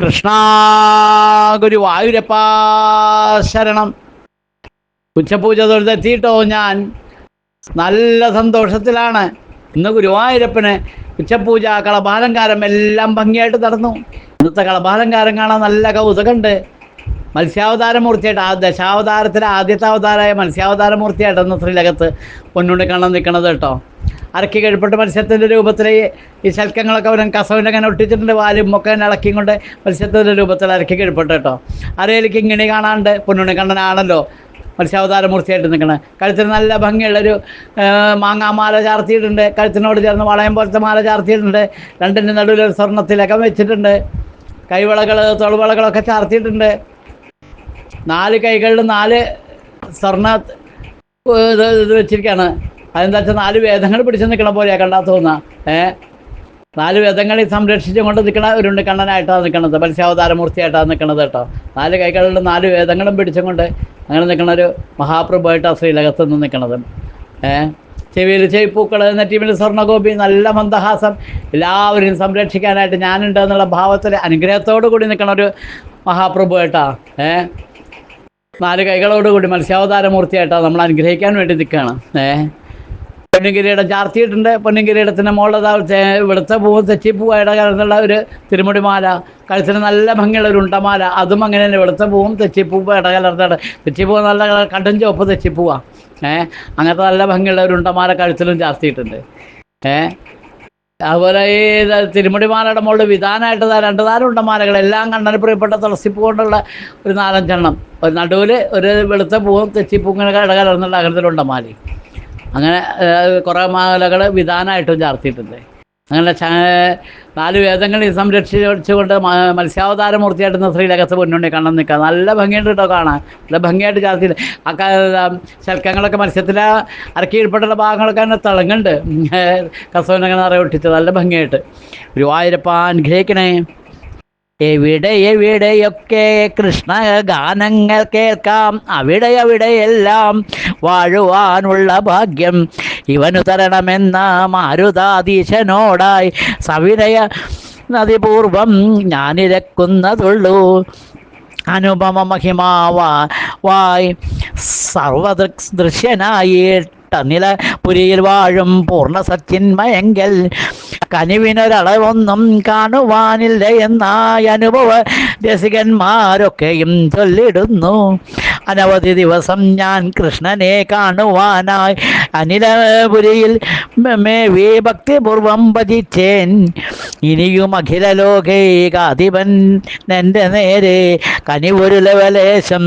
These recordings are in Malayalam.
കൃഷ്ണ ഗുരുവായൂരപ്പ ശരണം. ഉച്ചപൂജ തൊഴുതെത്തിയിട്ടോ ഞാൻ. നല്ല സന്തോഷത്തിലാണ്. ഇന്ന് ഗുരുവായൂരപ്പന് ഉച്ചപൂജ കളഭാലങ്കാരം എല്ലാം ഭംഗിയായിട്ട് നടന്നു. ഇന്നത്തെ കളഭാലങ്കാരം കാണാൻ നല്ല കൗതുകമുണ്ട്. മത്സ്യാവതാരമൂർത്തിയായിട്ട് ആ ദശാവതാരത്തിലെ ആദ്യത്തെ അവതാരമായ മത്സ്യാവതാരമൂർത്തിയായിട്ടാണ് ശ്രീലകത്ത് പൊന്നുണ്ണി കാണാൻ നിൽക്കണത് കേട്ടോ. അരക്കി കഴിപ്പിട്ട് മത്സ്യത്തിന്റെ രൂപത്തിൽ ഈ- ശൽക്കങ്ങളൊക്കെ അവൻ കസവിന്റെ അങ്ങനെ ഒട്ടിച്ചിട്ടുണ്ട് വാലും ഒക്കെ ഇളക്കിയും കൊണ്ട് മത്സ്യത്തിന്റെ രൂപത്തിൽ അരക്കി കഴിപ്പിട്ട് കേട്ടോ. അരയിലേക്ക് ഇങ്ങനെ കാണാണ്ട് പൊന്നുണ്ണി കണ്ണനാണല്ലോ മത്സ്യാവതാരമൂർത്തിയായിട്ട് നിൽക്കണേ കഴുത്തിന് നല്ല ഭംഗിയുള്ളൊരു മാങ്ങാമാല ചാർത്തിയിട്ടുണ്ട്. കഴുത്തിനോട് ചേർന്ന് വളയം പോലത്തെ മാല ചാർത്തിയിട്ടുണ്ട്. രണ്ടിന്റെ നടുവിൽ ഒരു സ്വർണത്തിലൊക്കെ വെച്ചിട്ടുണ്ട്. കൈവളകൾ തൊളവിളകളൊക്കെ ചാർത്തിയിട്ടുണ്ട്. നാല് കൈകളിൽ നാല് സ്വർണ ഇത് വെച്ചിരിക്കുകയാണ് അതെന്താ വെച്ചാൽ നാല് വേദങ്ങൾ പിടിച്ച് നിൽക്കണ പോലെയാണ് കണ്ടാ തോന്നുക ഏഹ് നാല് വേദങ്ങളെ സംരക്ഷിച്ചും കൊണ്ട് നിൽക്കണ ഒരു ഉണ്ണിക്കണ്ണനായിട്ടാണ് നിൽക്കണത് മത്സ്യാവതാരമൂർത്തിയായിട്ടാണ് നിൽക്കണത് കേട്ടോ. നാല് കൈകളിലും നാല് വേദങ്ങളും പിടിച്ചുകൊണ്ട് അങ്ങനെ നിൽക്കുന്ന ഒരു മഹാപ്രഭുവായിട്ടാണ് ശ്രീലകത്ത് നിന്ന് നിൽക്കണത് ഏ? ചെവിയിൽ ചെവിപ്പൂക്കൾ നെറ്റിമിൽ സ്വർണഗോപി നല്ല മന്ദഹാസം. എല്ലാവരെയും സംരക്ഷിക്കാനായിട്ട് ഞാനുണ്ട് എന്നുള്ള ഭാവത്തിൽ അനുഗ്രഹത്തോടു കൂടി നിൽക്കണ ഒരു മഹാപ്രഭുവായിട്ടാണ് ഏ? നാല് കൈകളോടുകൂടി മത്സ്യാവതാരമൂർത്തിയായിട്ടാണ് നമ്മൾ അനുഗ്രഹിക്കാൻ വേണ്ടി നിൽക്കുകയാണ് ഏ? പൊന്നുകിരീടം ചാർത്തിയിട്ടുണ്ട്. പൊന്നുകിരീടത്തിന്റെ മുകളിൽ ഇവിടുത്തെ പൂവ് തെച്ചിപ്പൂവായിട്ട് കലർന്നുള്ള ഒരു തിരുമുടിമാല. കഴുത്തിന് നല്ല ഭംഗിയുള്ള ഒരു ഉണ്ടമാല. അതും അങ്ങനെ തന്നെ ഇവിടുത്തെ പൂവും തെച്ചിപ്പൂവ് ഇടകലർന്നാണ് തെച്ചിപ്പൂവ് നല്ല കളർ കടും ചുവപ്പ് തെച്ചിപ്പൂവാ ഏ അങ്ങനത്തെ നല്ല ഭംഗിയുള്ള ഒരു ഉണ്ടമാല കഴുത്തിലും ചാർത്തിയിട്ടുണ്ട്. ഏ അതുപോലെ ഈ തിരുമുടിമാലയുടെ മുകളിൽ വിധാനമായിട്ട് രണ്ട് നാല് ഉണ്ടമാലകൾ. എല്ലാം കണ്ണന് പ്രിയപ്പെട്ട തുളസിപ്പൂ കൊണ്ടുള്ള ഒരു നാലഞ്ചെണ്ണം. ഒരു നടുവിൽ ഒരു വെളുത്ത പൂവും തെച്ചിപ്പൂ ഇങ്ങനെ അങ്ങനത്തെ ഉണ്ടമാലി അങ്ങനെ കുറേ മാലകൾ വിധാനമായിട്ടും ചാർത്തിയിട്ടുണ്ട്. അങ്ങനെ നാല് വേദങ്ങളെ സംരക്ഷിച്ചുകൊണ്ട് മത്സ്യാവതാരമൂർത്തിയായിട്ട് ശ്രീലകത്ത് മുന്നോട്ട് കണ്ണം നിൽക്കുക നല്ല ഭംഗിയുണ്ട് കേട്ടോ കാണാൻ. നല്ല ഭംഗിയായിട്ട് ചാർത്തി ആ ശൽക്കങ്ങളൊക്കെ മത്സ്യത്തിലെ അരക്കി ഭാഗങ്ങളൊക്കെ അങ്ങനെ തിളങ്ങുന്നുണ്ട്. കസവനങ്ങനെ നിറയെ ഒട്ടിച്ച് നല്ല ഭംഗിയായിട്ട്. ഗുരുവായൂരപ്പ അനുഗ്രഹിക്കണേ എവിടെ എവിടെയൊക്കെ കൃഷ്ണ ഗാനങ്ങൾ കേൾക്കാം അവിടെ അവിടെയെല്ലാം വാഴുവാനുള്ള ഭാഗ്യം. ഇവനു തരണമെന്ന മാരുതാധീശനോടായി സവിനയ നദിപൂർവം ഞാനിരക്കുന്നതുള്ളൂ. അനുപമ സർവദൃക് വായ്. സർവദൃക് നില പുരിയിൽ വാഴും പൂർണ സച്ചിന്മയെങ്കിൽ കനിവിനൊരളവൊന്നും കാണുവാനില്ല എന്നായ അനുഭവ രസികന്മാരൊക്കെയും ചൊല്ലിടുന്നു. അനവധി ദിവസം ഞാൻ കൃഷ്ണനെ കാണുവാനായി അനിലപുരിയിൽ മേവി ഭക്തിപൂർവം ഭജിച്ചേൻ. ഇനിയും അഖില ലോകൈകാധിപൻ എന്റെ നേരെ കനിവൊരു ലവലേശം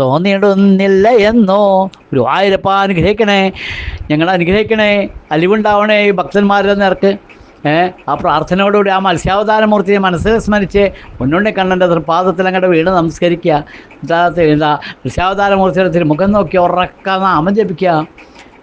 തോന്നിടുന്നില്ല എന്നോ? ഗുരുവായൂരപ്പ അനുഗ്രഹിക്കണേ ഞങ്ങൾ അനുഗ്രഹിക്കണേ അലിവുണ്ടാവണേ ഈ ഭക്തന്മാരുടെ നേർക്ക്. ആ പ്രാർത്ഥനയോടുകൂടി ആ മത്സ്യാവതാരമൂർത്തിയെ മനസ്സിൽ സ്മരിച്ച് മുന്നോണ്ടി കണ്ണന്റെ തൃപ്പാദത്തിൽ അങ്ങോട്ട് വീണ് നമസ്കരിക്കുക. എന്താ മത്സ്യാവതാരമൂർത്തിയുടെ തിരുമുഖം നോക്കി ഉറക്ക നാമം ജപിക്കുക.